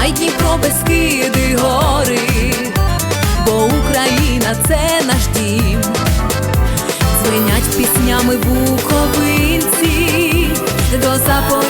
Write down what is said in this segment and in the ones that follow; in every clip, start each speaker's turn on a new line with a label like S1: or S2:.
S1: Дунай, Дніпро, Бескиди, гори, бо Україна це наш дім. звинять піснями буковинці, до Запоріжжя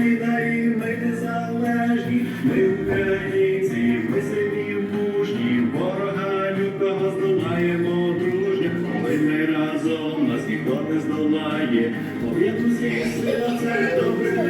S1: солідарі, ми незалежні, ми українці, ми сильні мужні, ворога лютого здолаємо дружні, коли ми разом нас ніхто не
S2: здолає, пов'єднуйся і серце добре.